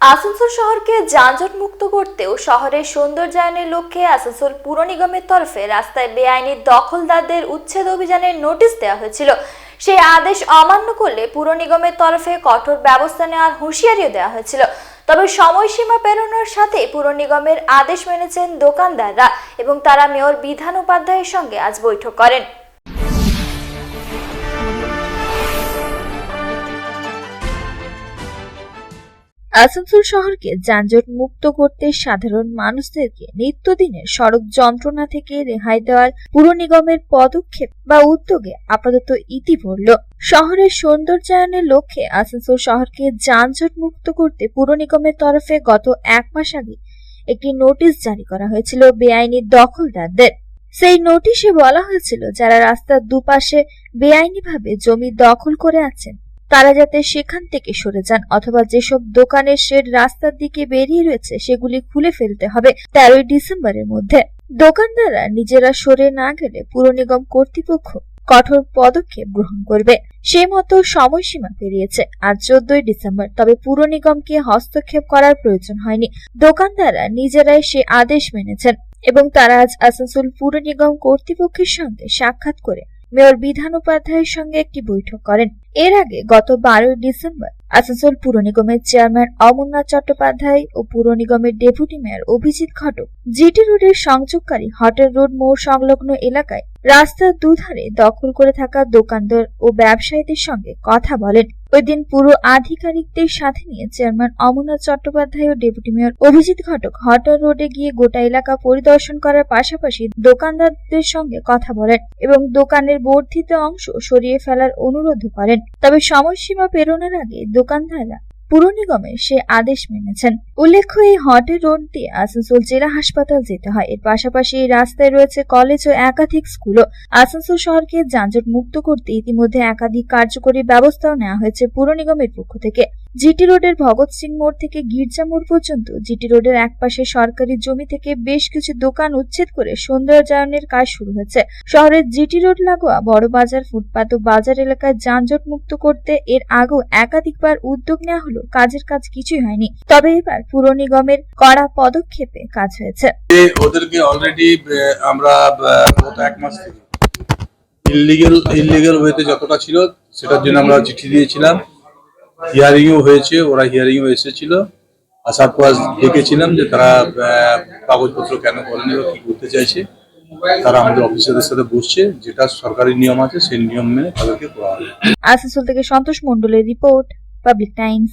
আসানসোল শহরকে যানজট মুক্ত করতেও শহরের সৌন্দর্যায়নের লক্ষ্যে আসানসোল পুর নিগমের তরফে রাস্তায় বেআইনি দখলদারদের উচ্ছেদ অভিযানের নোটিশ দেওয়া হয়েছিল। সেই আদেশ অমান্য করলে পুর নিগমের তরফে কঠোর ব্যবস্থা নেওয়ার হুঁশিয়ারিও দেওয়া হয়েছিল। তবে সময়সীমা পেরোনোর সাথে পুর নিগমের আদেশ মেনেছেন দোকানদাররা এবং তারা মেয়র বিধান উপাধ্যায়ের সঙ্গে আজ বৈঠক করেন। আসানসোল শহরকে যানজট মুক্ত করতে সাধারণ মানুষদেরকে নিত্যদিনের সড়ক যন্ত্রণা থেকে রেহাই দেওয়ার পুর নিগমের পদক্ষেপ বা উদ্যোগে আপাতত ইতি পড়ল। শহরের সৌন্দর্যায়নের লক্ষ্যে আসানসোল শহরকে যানজট মুক্ত করতে পুর নিগমের তরফে গত এক মাস আগে একটি নোটিশ জারি করা হয়েছিল বেআইনি দখলদারদের। সেই নোটিশে বলা হয়েছিল, যারা রাস্তার দুপাশে বেআইনিভাবে জমি দখল করে আছেন তারা যাতে সেখান থেকে সরে যান অথবা যেসব দোকানের শেড রাস্তার দিকে বেরিয়ে রয়েছে, সেগুলি খুলে ফেলতে হবে তেরোই ডিসেম্বরের মধ্যে। দোকানদাররা নিজেরা সরে না গেলে পুর নিগম কর্তৃপক্ষ কঠোর পদক্ষেপ গ্রহণ করবে। সেই মতো সময়সীমা পেরিয়েছে আর চোদ্দই ডিসেম্বর, তবে পুর নিগমকে হস্তক্ষেপ করার প্রয়োজন হয়নি। দোকানদাররা নিজেরাই সে আদেশ মেনেছেন এবং তারা আজ আসানসোল পুর নিগম কর্তৃপক্ষের সঙ্গে সাক্ষাৎ করে মেয়র বিধান উপাধ্যায়ের সঙ্গে একটি বৈঠক করেন। এর আগে গত বারোই ডিসেম্বর আসানসোল পুর নিগমের চেয়ারম্যান অমরনাথ চট্টোপাধ্যায় ও পুর নিগমের deputy mayor Abhijit Ghatak, GT রোডের সংযোগকারী হটেল রোড মোড় সংলগ্ন এলাকায় রাস্তার দুধারে দখল করে থাকা দোকানদার ও ব্যবসায়ীদের সঙ্গে কথা বলেন। ওই দিন পুরো আধিকারিকদের সাথে নিয়ে চেয়ারম্যান অমরনাথ চট্টোপাধ্যায় ও ডেপুটি মেয়র অভিজিৎ ঘটক হটার রোডে গিয়ে গোটা এলাকা পরিদর্শন করার পাশাপাশি দোকানদারদের সঙ্গে কথা বলেন এবং দোকানের বর্ধিত অংশ সরিয়ে ফেলার অনুরোধ করেন। তবে সময়সীমা পেরোনোর আগে দোকানদাররা পুর নিগমের সে আদেশ মেনেছেন। উল্লেখ্য, এই হটের রোড দিয়ে আসানসোল জেলা হাসপাতাল যেতে হয়। এর পাশাপাশি এই রাস্তায় রয়েছে কলেজ ও একাধিক স্কুল ও আসানসোল শহরকে যানজট মুক্ত করতে ইতিমধ্যে একাধিক কার্যকরী ব্যবস্থাও নেওয়া হয়েছে পুর নিগমের পক্ষ থেকে। জিটি রোডের ভগৎ সিং মোড় থেকে গির্জা মোড় পর্যন্ত জিটি রোডের একপাশে সরকারি জমি থেকে বেশ কিছু দোকান উচ্ছেদ করে সৌন্দর্যায়নের কাজ শুরু হয়েছে। শহরের জিটি রোড লাগোয়া বড় বাজার, ফুটপাত ও বাজার এলাকায় যানজট মুক্ত করতে এর আগেও একাধিকবার উদ্যোগ নেওয়া হলো কাজের কাজ কিছুই হয়নি। তবে এবার পুর নিগমের কড়া পদক্ষেপে কাজ হয়েছে। ওদেরকে অলরেডি আমরা এক মাস ইলিগেল ইলিগেল ওয়েতে যতটা ছিল, সেটার জন্য আমরা চিঠি দিয়েছিলাম। হিয়ারিংও হয়েছে, ওরা হিয়ারিংও এসেছিল। আসার পর ডেকেছিলাম যে তারা কাগজপত্র কেন করেনি বা কি করতে চাইছে। তারা আমাদের অফিসারদের সাথে বসছে, যেটা সরকারি নিয়ম আছে, সেই নিয়ম মেনে তাদেরকে করা হবে। আসানসোল থেকে সন্তোষ মন্ডলের রিপোর্ট, পাবলিক টাইমস।